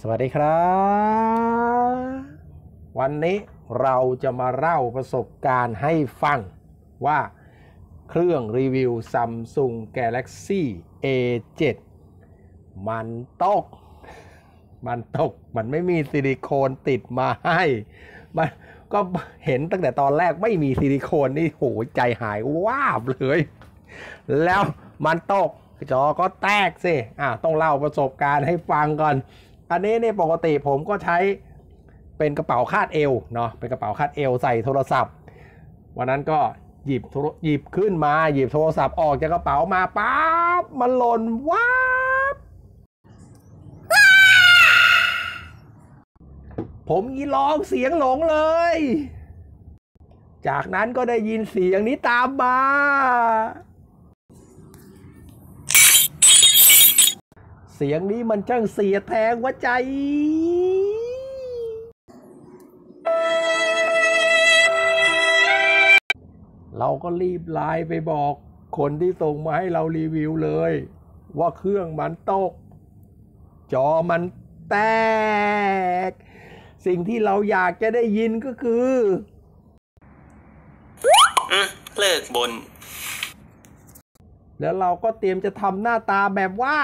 สวัสดีครับ วันนี้เราจะมาเล่าประสบการณ์ให้ฟังว่าเครื่องรีวิว Samsung Galaxy A7 มันตก มันตก มันไม่มีซิลิโคนติดมาให้ มันก็เห็นตั้งแต่ตอนแรกไม่มีซิลิโคนนี่โหใจหายว้าบเลย แล้วมันตกจอก็แตกสิอะต้องเล่าประสบการณ์ให้ฟังก่อน อันนี้เนี่ยปกติผมก็ใช้เป็นกระเป๋าคาดเอวเนาะเป็นกระเป๋าคาดเอวใส่โทรศัพท์ วันนั้นก็หยิบโทรหยิบขึ้นมาหยิบโทรศัพท์ออกจากกระเป๋ามาปั๊บมันหล่นว้าบผมยีร้องเสียงหลงเลย จากนั้นก็ได้ยินเสียงนี้ตามมา เสียงนี้มันช่างเสียแทงหัวใจเราก็รีบไลน์ไปบอกคนที่ส่งมาให้เรารีวิวเลย ว่าเครื่องมันตก จอมันแตก สิ่งที่เราอยากจะได้ยินก็คืออืมเลิกบน แล้วเราก็เตรียมจะทำหน้าตาแบบว่า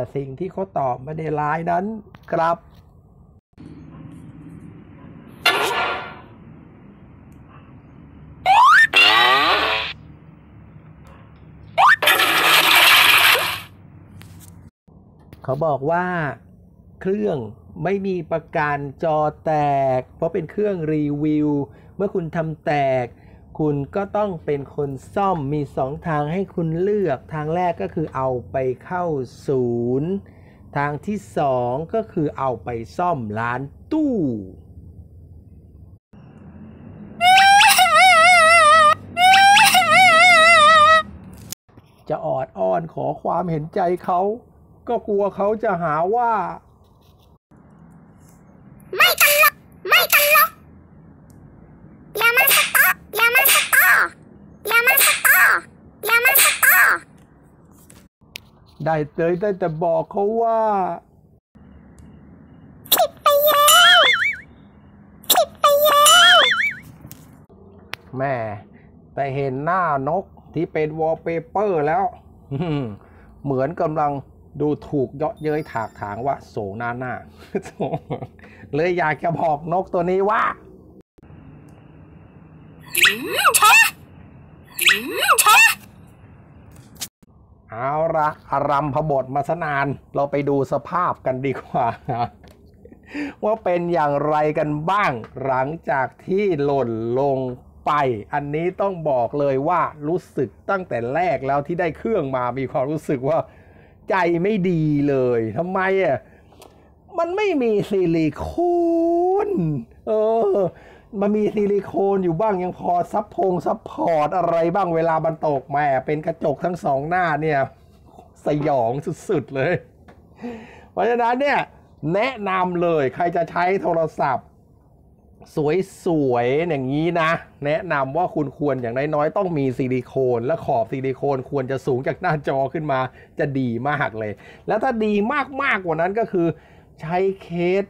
แต่สิ่งที่เขาตอบมาในไลน์นั้นครับ เขาบอกว่าเครื่องไม่มีประกันจอแตก เพราะเป็นเครื่องรีวิว เมื่อคุณทำแตก คุณก็ต้องเป็นคนซ่อมมีสองทางให้คุณเลือกทางแรกก็คือเอาไปเข้าศูนย์ทางที่สองก็คือเอาไปซ่อมร้านตู้ จะออดอ้อนขอความเห็นใจเขา ก็กลัวเขาจะหาว่า ไม่ตลก ไม่ตลกอย่ามาสตออย่ามาสตออย่ามาสตออย่ามาสตอ ได้เลยได้แต่บอกเขาว่าผิดไปแล้วผิดไปแล้วแม่แต่เห็นหน้านกที่เป็นวอลเปเปอร์แล้วอื้อเหมือนกำลังดูถูกเยาะเย้ยถากถางว่า โสหน้าหน้าเลยอยากจะบอกนกตัวนี้ว่าแชะแชะ เอาละอารัมพบทมาสนาน เราไปดูสภาพกันดีกว่า ว่าเป็นอย่างไรกันบ้าง หลังจากที่หล่นลงไป อันนี้ต้องบอกเลยว่ารู้สึกตั้งแต่แรกแล้วที่ได้เครื่องมามีความรู้สึกว่า ใจไม่ดีเลยทำไมอะมันไม่มีซิลิโคนเออ มันมีซิลิโคนอยู่บ้างยังพอซับพงซับพอร์ตอะไรบ้างเวลามันตกแม่เป็นกระจกทั้งสองหน้าเนี่ย สยองสุดๆเลย เพราะฉะนั้นเนี่ยแนะนำเลยใครจะใช้โทรศัพท์ สวยๆอย่างนี้นะ แนะนำว่าคุณควรอย่างน้อยๆต้องมีซิลิโคน และขอบซิลิโคนควรจะสูงจากหน้าจอขึ้นมาจะดีมากเลย แล้วถ้าดีมากๆกว่านั้นก็คือ ใช้เคส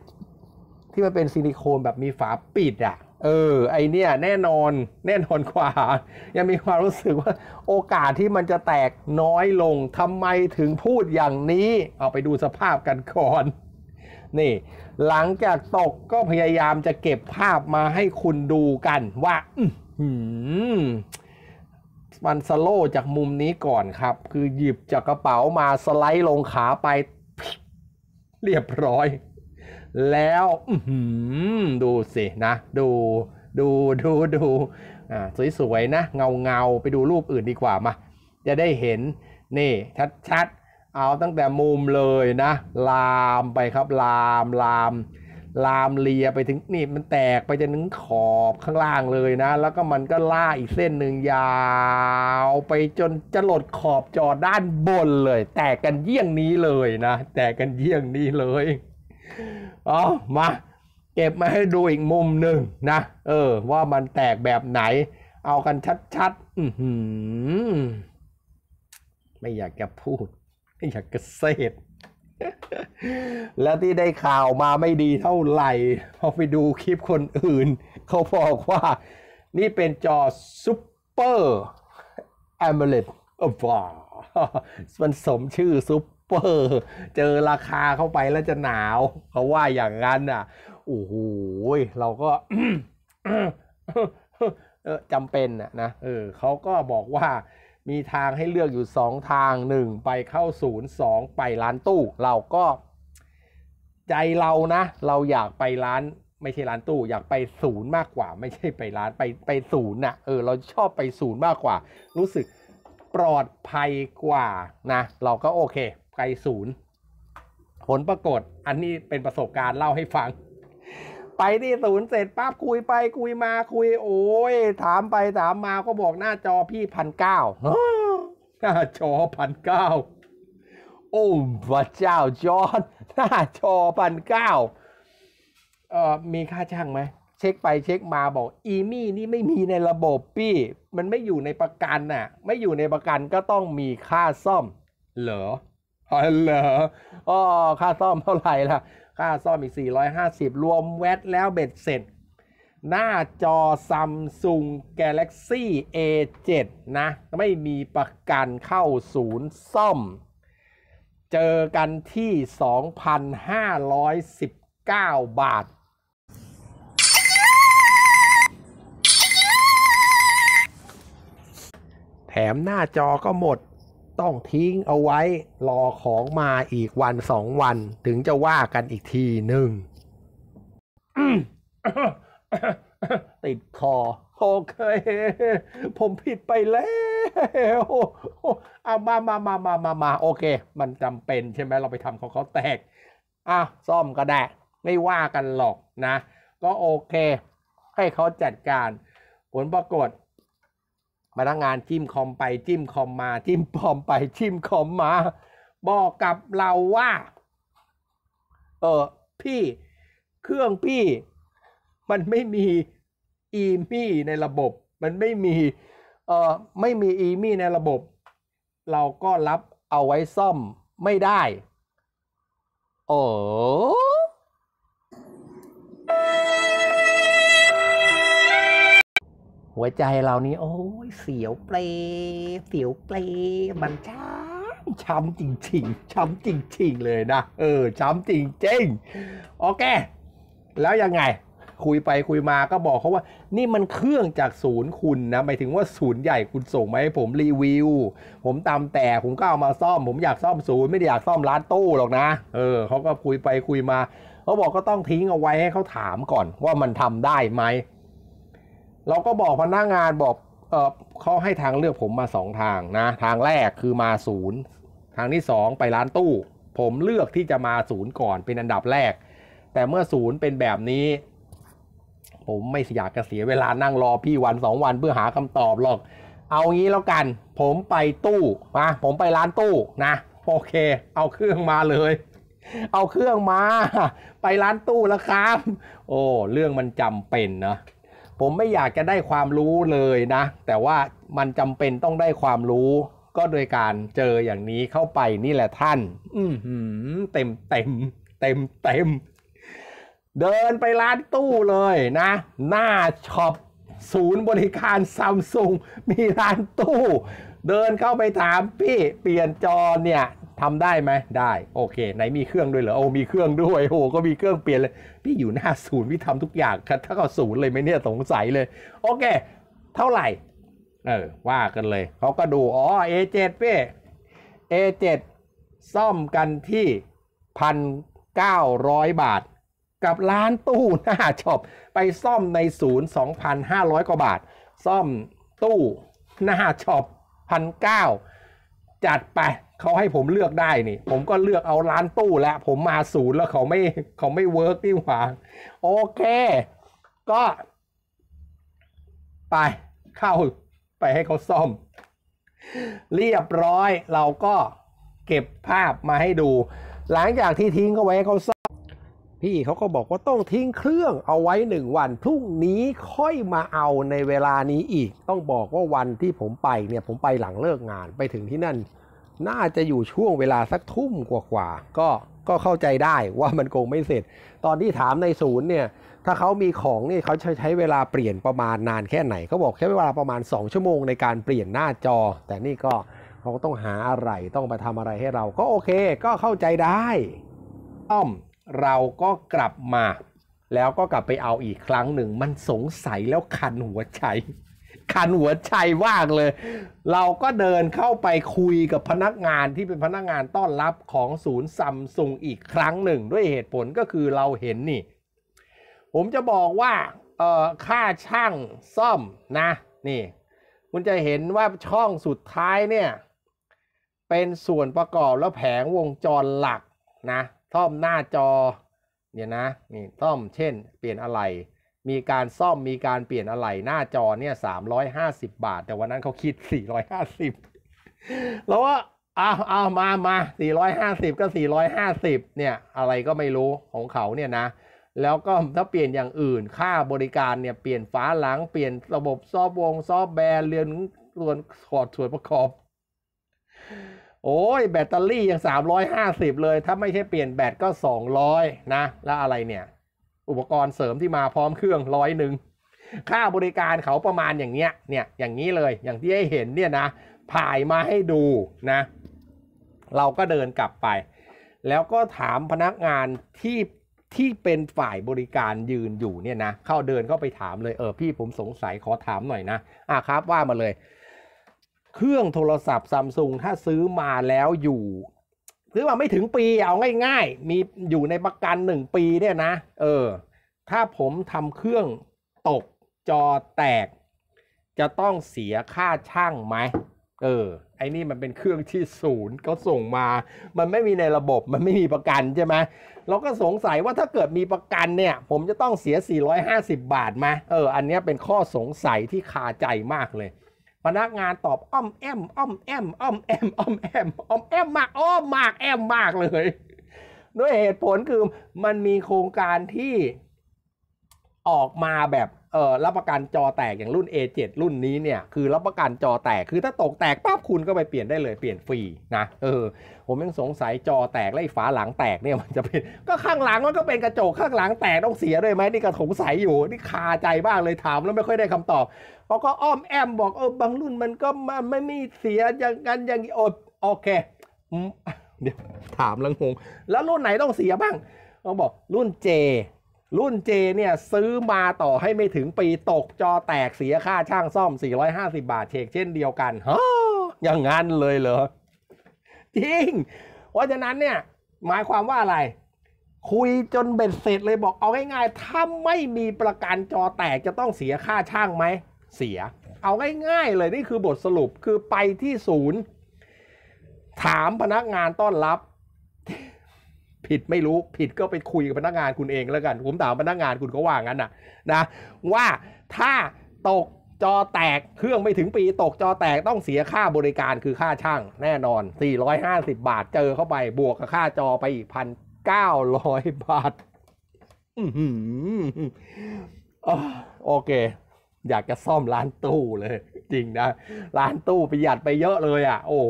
ที่มันเป็นซิลิโคนแบบมีฝาปิดอะ เออ ไอเนี่ยแน่นอนแน่นอนกว่า ยังมีความรู้สึกว่าโอกาสที่มันจะแตกน้อยลงทำไมถึงพูดอย่างนี้ เอาไปดูสภาพกันก่อน นี่ หลังจากตกก็พยายามจะเก็บภาพมาให้คุณดูกันว่ามันสโลว์จากมุมนี้ก่อนครับ คือหยิบจากกระเป๋ามาสไลด์ลงขาไป เรียบร้อย แล้วดูสินะ ดูดูดูดูสวยๆนะ เงาเงาๆไปดูรูปอื่นดีกว่ามา จะได้เห็นนี่ชัดๆ เอาตั้งแต่มุมเลยนะ ลามไปครับลามลามลามเลียไปถึงนี่มันแตกไปจนถึงขอบข้างล่างเลยนะ แล้วก็มันก็ล่าอีกเส้นหนึ่งยาวไปจนจะหลดขอบจอด้านบนเลย แตกกันเยี่ยงนี้เลยนะ แตกกันเยี่ยงนี้เลย เอมาเก็บมาให้ดูอีกมุมหนึ่งนะ เออ ว่ามันแตกแบบไหน เอากันชัดๆ อือหือไม่อยากจะพูด ไม่อยากจะเซดแล้วที่ได้ข่าวมาไม่ดีเท่าไหร่พอไปดูคลิปคนอื่น เขาบอกว่า นี่เป็นจอซูเปอร์แอมเบลตว้ามันสมชื่อซู เปอร์เจอราคาเข้าไปแล้วจะหนาวเขาว่าอย่างนั้นอะโอ้โหเราก็จำเป็นนะนะเออเขาก็บอกว่ามีทางให้เลือกอยู่สองทางหนึ่งไปเข้าศูนย์สองไปร้านตู้ เราก็ใจเรานะ เราอยากไปร้านไม่ใช่ร้านตู้อยากไปศูนย์มากกว่า ไม่ใช่ไปร้านไปไปศูนย์น่ะเออเราชอบไปศูนย์มากกว่า รู้สึกปลอดภัยกว่านะ เราก็โอเค ไปศูนย์ผลปรากฏอันนี้เป็นประสบการณ์เล่าให้ฟัง ไปที่ศูนย์เสร็จปั๊บคุยไปคุยมาคุย โอ้ยถามไปถามมาก็บอกหน้าจอพี่พันเก้าหน้าจอพันเก้าโอ้พระเจ้าจอร์ดหน้าจอพันเก้าเอ่อมีค่าช่างไหมเช็คไปเช็คมาบอก อีมี่นี่ไม่มีในระบบพี่ มันไม่อยู่ในประกันน่ะ ไม่อยู่ในประกันก็ต้องมีค่าซ่อม เหรอ อ๋อเหรออ๋อค่าซ่อมเท่าไหร่ล่ะ ค่าซ่อมอีก 450 รวมแวตแล้วเบ็ดเสร็จ หน้าจอ Samsung Galaxy A7 นะ ไม่มีประกันเข้าศูนย์ซ่อม เจอกันที่ 2,519 บาทแถมหน้าจอก็หมด ต้องทิ้งเอาไว้รอของมาอีกวันสองวันถึงจะว่ากันอีกทีหนึ่งติดคอโอเค ผมผิดไปแล้วเอามามามามามามาโอเค มันจำเป็นใช่ไหมเราไปทำของเขาแตกอะซ่อมก็ได้ไม่ว่ากันหรอกนะ ก็โอเค ให้เขาจัดการ ผลปรากฏ พนักงานจิ้มคอมไปจิ้มคอมมา จิ้มคอมไปจิ้มคอมมา บอกกับเราว่า เออพี่เครื่องพี่ มันไม่มีอีมี่ในระบบ มันไม่มีเออไม่มีอีมี่ในระบบ เราก็รับเอาไว้ซ่อมไม่ได้ โอ้ หัวใจเรานี่โอ้ยเสียวเปลเสียวเปลมันช้ำช้ำจริง ๆ ช้ำจริง ๆ เลยนะ เออ ช้ำจริงๆ โอเค แล้วยังไง คุยไปคุยมาก็บอกเขาว่า นี่มันเครื่องจากศูนย์คุณนะหมายถึงว่าศูนย์ใหญ่คุณส่งมาให้ผมรีวิว ผมตามแต่ผมก็เอามาซ่อม ผมอยากซ่อมศูนย์ไม่ได้อยากซ่อมร้านตู้หรอกนะ เออเขาก็คุยไปคุยมาเขาบอกก็ต้องทิ้งเอาไว้ให้เขาถามก่อนว่ามันทำได้ไหม เราก็บอกพนักงานบอกเออเขาให้ทางเลือกผมมาสองทางนะ ทางแรกคือมาศูนย์ทางที่สองไปร้านตู้ ผมเลือกที่จะมาศูนย์ก่อนเป็นอันดับแรก แต่เมื่อศูนย์เป็นแบบนี้ ผมไม่อยากจะเสียเวลานั่งรอพี่วันสองวันเพื่อหาคำตอบหรอก เอางี้แล้วกัน ผมไปตู้นะผมไปร้านตู้นะโอเค เอาเครื่องมาเลย เอาเครื่องมา ไปร้านตู้แล้วครับ โอ้เรื่องมันจำเป็นนะ ผมไม่อยากจะได้ความรู้เลยนะ แต่ว่ามันจำเป็นต้องได้ความรู้ ก็โดยการเจออย่างนี้เข้าไปนี่แหละท่าน อืเต็มเต็มเต็มเต็มเดินไปร้านตู้เลยนะ หน้าช็อปศูนย์บริการซัมซุงมีร้านตู้ เดินเข้าไปถามพี่เปลี่ยนจอเนี่ย ทำได้ไหมได้โอเคไหนมีเครื่องด้วยเหรอโอ้มีเครื่องด้วยโอ้ก็มีเครื่องเปลี่ยนเลยพี่อยู่หน้าศูนย์พี่ทำทุกอย่างถ้าเขาศูนย์เลยไหมเนี่ยสงสัยเลย โอเค เท่าไหร่เออว่ากันเลยเขาก็ดูอ๋อ A7 พี่ A7 ซ่อมกันที่พันเก้าร้อยบาท กับร้านตู้หน้าช็อปไปซ่อมในศูนย์2,500กว่าบาท ซ่อมตู้หน้าช็อปพันเก้าจัดไป เขาให้ผมเลือกได้นี่ ผมก็เลือกเอาร้านตู้แล้ว ผมมาศูนย์แล้วเขาไม่เขาไม่เวิร์กนี่หว่าโอเค ก็ ไปเข้าไปให้เขาซ่อม เรียบร้อยเราก็เก็บภาพมาให้ดู หลังจากที่ทิ้งเขาไว้ให้เขาซ่อมพี่เขาก็บอกว่าต้องทิ้งเครื่องเอาไว้หนึ่งวัน พรุ่งนี้ค่อยมาเอาในเวลานี้อีก ต้องบอกว่าวันที่ผมไปเนี่ยผมไปหลังเลิกงานไปถึงที่นั่น น่าจะอยู่ช่วงเวลาสักทุ่มกว่าๆก็ก็เข้าใจได้ว่ามันคงไม่เสร็จ ตอนที่ถามในศูนย์เนี่ย ถ้าเขามีของนี่เขาใช้เวลาเปลี่ยนประมาณนานแค่ไหนเขาบอกใช้เวลาประมาณ 2 ชั่วโมงในการเปลี่ยนหน้าจอ แต่นี่ก็เขาต้องหาอะไรต้องมาทำอะไรให้เราก็โอเค ก็เข้าใจได้อ้อมเราก็กลับมา แล้วก็กลับไปเอาอีกครั้งหนึ่ง มันสงสัยแล้วคันหัวใจ คันหัวใจมากเลย เราก็เดินเข้าไปคุยกับพนักงานที่เป็นพนักงานต้อนรับของศูนย์ซัมซุงอีกครั้งหนึ่ง ด้วยเหตุผลก็คือเราเห็นนี่ ผมจะบอกว่าเออค่าช่างซ่อมนะ นี่ คุณจะเห็นว่าช่องสุดท้ายเนี่ย เป็นส่วนประกอบแล้วแผงวงจรหลักนะซ่อมหน้าจอเนี่ยนะนี่ซ่อมเช่น เปลี่ยนอะไร มีการซ่อมมีการเปลี่ยนอะไรหน้าจอเนี่ยสามร้อยห้าสิบบาท แต่วันนั้นเขาคิดสี่ร้อยห้าสิบแล้วว่าเอาเอามามาสี่ร้อยห้าสิบก็สี่ร้อยห้าสิบเนี่ยอะไรก็ไม่รู้ของเขาเนี่ยนะ แล้วก็ถ้าเปลี่ยนอย่างอื่นค่าบริการเนี่ยเปลี่ยนฝาหลังเปลี่ยนระบบซอฟต์วงซอฟต์แวร์เรียนส่วนขอดส่วนประกอบ โอ้ยแบตเตอรี่ยัง350เลย ถ้าไม่ใช่เปลี่ยนแบตก็200นะ แล้วอะไรเนี่ย อุปกรณ์เสริมที่มาพร้อมเครื่องร้อยหนึ่งค่าบริการเขาประมาณอย่างเนี้ยเนี่ยอย่างนี้เลยอย่างที่ให้เห็นเนี่ยนะถ่ายมาให้ดูนะ เราก็เดินกลับไป แล้วก็ถามพนักงานที่ที่เป็นฝ่ายบริการยืนอยู่เนี่ยนะเข้าเดินเข้าไปถามเลยเออพี่ผมสงสัยขอถามหน่อยนะอะครับว่ามาเลย เครื่องโทรศัพท์ซัมซุงถ้าซื้อมาแล้วอยู่ ซื้อมาไม่ถึงปีเอาง่าย ๆ มีอยู่ในประกันหนึ่งปีเนี่ยนะ เออ ถ้าผมทำเครื่องตกจอแตก จะต้องเสียค่าช่างไหมเออ ไอ้นี่มันเป็นเครื่องที่ศูนย์เขาส่งมา มันไม่มีในระบบ มันไม่มีประกันใช่ไหมเราก็สงสัยว่าถ้าเกิดมีประกันเนี่ย ผมจะต้องเสีย 450 บาทไหมเออ อันนี้เป็นข้อสงสัยที่คาใจมากเลย พนักงานตอบอ้อมแอมอ้อมแอมอ้อมแอมอ้อมแอมอ้อมแอมมากอ้อมมากแอมมากเลย ด้วยเหตุผลคือมันมีโครงการที่ออกมาแบบ รับประกันจอแตกอย่างรุ่น A7 รุ่นนี้เนี่ยคือรับประกันจอแตกคือถ้าตกแตกปั๊บคุณก็ไปเปลี่ยนได้เลยเปลี่ยนฟรีนะเออผมยังสงสัยจอแตกแล้วไอ้ฝาหลังแตกเนี่ยมันจะเป็นก็ข้างหลังมันก็เป็นกระจกข้างหลังแตกต้องเสียด้วยไหมนี่ก็สงสัยอยู่นี่คาใจบ้างเลยถามแล้วไม่ค่อยได้คำตอบเขาก็อ้อมแอมบอกเออบางรุ่นมันก็มันไม่มีเสียอย่างนั้นอย่างนี้โอโอเคเดี๋ยวถามแล้วงงแล้วรุ่นไหนต้องเสียบ้างเขาบอกรุ่น J รุ่น J เนี่ยซื้อมาต่อให้ไม่ถึงปีตกจอแตกเสียค่าช่างซ่อม 450 บาทเชกเช่นเดียวกันฮะอย่างงั้นเลยเหรอ จริง เพราะฉะนั้นเนี่ย หมายความว่าอะไร คุยจนเบ็ดเสร็จเลยบอกเอาง่ายๆ ถ้าไม่มีประกันจอแตกจะต้องเสียค่าช่างไหม เสีย เอาง่ายๆเลยนี่คือบทสรุปคือไปที่ศูนย์ ถามพนักงานต้อนรับ ผิดไม่รู้ผิดก็ไปคุยกับพนักงานคุณเองแล้วกัน ผมถามพนักงานคุณก็ว่างั้นนะนะว่าถ้าตกจอแตกเครื่องไม่ถึงปีตกจอแตกต้องเสียค่าบริการคือค่าช่างแน่นอน 450 บาทเจอเข้าไปบวกกับค่าจอไปอีกพันเก้าร้อยบาทโอเค อยากจะซ่อมร้านตู้เลย จริงนะ ร้านตู้ประหยัดไปเยอะเลยอะ โอ้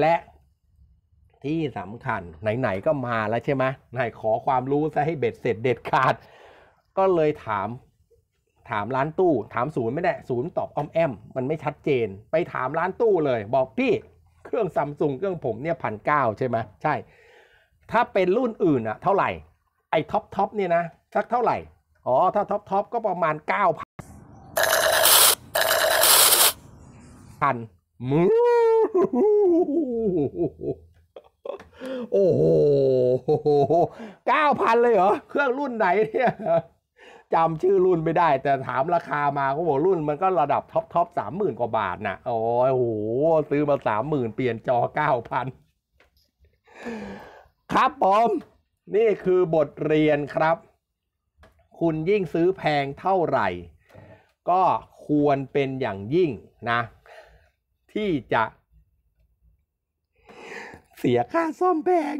และ ที่สำคัญไหนๆก็มาแล้วใช่ไหมนายขอความรู้ซะให้เบ็ดเสร็จเด็ดขาด ก็เลยถามถามร้านตู้ ถามศูนย์ไม่ได้ศูนย์ตอบอ้อมแอม มันไม่ชัดเจน ไปถามร้านตู้เลย บอกพี่เครื่องซัมซุงเครื่องผมเนี่ยพันเก้าใช่ไหมใช่ ถ้าเป็นรุ่นอื่นอะเท่าไหร่ ไอ้ท็อปท็อปเนี่ยนะสักเท่าไหร่ อ๋อ ถ้าท็อปท็อปก็ประมาณเก้าพันพันมือ โอ้โหเก้าพันเลยเหรอ เครื่องรุ่นไหนเนี่ยจำชื่อรุ่นไม่ได้ แต่ถามราคามาก็บอกรุ่นมันก็ระดับท็อปท็อปสามหมื่นกว่าบาทนะโอ้โห ซื้อมาสามหมื่นเปลี่ยนจอเก้าพันครับผมนี่คือบทเรียนครับ คุณยิ่งซื้อแพงเท่าไหร่ ก็ควรเป็นอย่างยิ่งนะ ที่จะ เสียค่าซ่อมแพง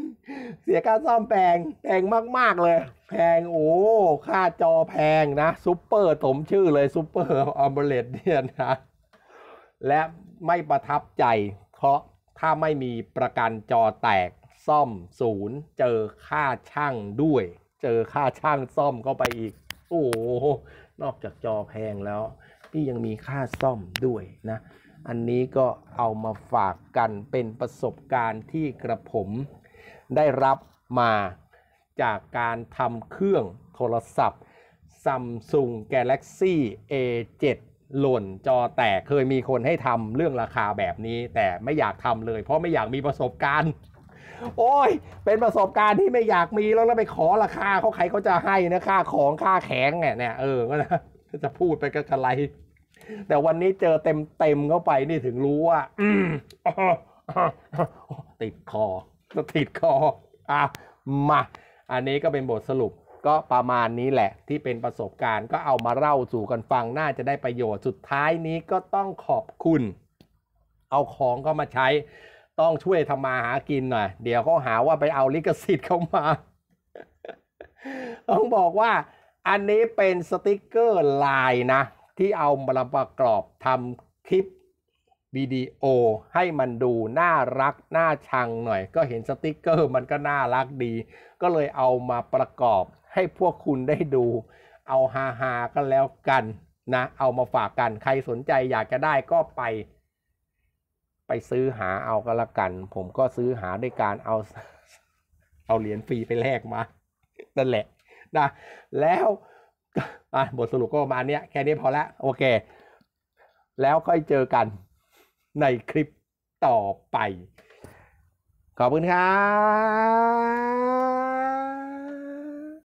เสียค่าซ่อมแพง แพงมาก ๆ เลย แพงโอ้ ค่าจอแพงนะซูเปอร์สมชื่อเลยซูเปอร์อัมเบเลตเนี่ยนะ และไม่ประทับใจ เพราะถ้าไม่มีประกันจอแตกซ่อมศูนย์เจอค่าช่างด้วย เจอค่าช่างซ่อมเข้าไปอีก โอ้นอกจากจอแพงแล้วนี่ยังมีค่าซ่อมด้วยนะ อันนี้ก็เอามาฝากกันเป็นประสบการณ์ที่กระผมได้รับมาจากการทำเครื่องโทรศัพท์ Samsung Galaxy A7 หล่นจอแตกเคยมีคนให้ทำเรื่องราคาแบบนี้ แต่ไม่อยากทำเลย เพราะไม่อยากมีประสบการณ์ โอ้ย เป็นประสบการณ์ที่ไม่อยากมีแล้วแล้วไปขอราคาเขาใครเขาจะให้นะค่าของค่าแข็งเนี่ยเนี่ยเออก็นะจะพูดไปก็กระไร แต่วันนี้เจอเต็มเต็มเข้าไปนี่ถึงรู้ว่า อืมติดคอติดคออะมา อันนี้ก็เป็นบทสรุปก็ประมาณนี้แหละ ที่เป็นประสบการณ์ก็เอามาเล่าสู่กันฟังน่าจะได้ประโยชน์สุดท้ายนี้ก็ต้องขอบคุณ เอาของเข้ามาใช้ ต้องช่วยทำมาหากินหน่อยเดี๋ยวเขาหาว่าไปเอาลิขสิทธิ์เข้ามา ต้องบอกว่าอันนี้เป็นสติกเกอร์ลายนะ ที่เอามาประกอบทำคลิปวิดีโอให้มันดูน่ารัก น่าชังหน่อย ก็เห็นสติกเกอร์มันก็น่ารักดี ก็เลยเอามาประกอบให้พวกคุณได้ดู เอาฮาฮากันแล้วกันนะ เอามาฝากกัน ใครสนใจอยากจะได้ก็ไป ไปซื้อหาเอาก็แล้วกัน ผมก็ซื้อหาด้วยการเอา เอาเหรียญฟรีไปแลกมา นั่นแหละนะ แล้ว อะบทสรุปก็ประมาณนี้แค่นี้พอละโอเค แล้วค่อยเจอกันในคลิปต่อไป ขอบคุณครับ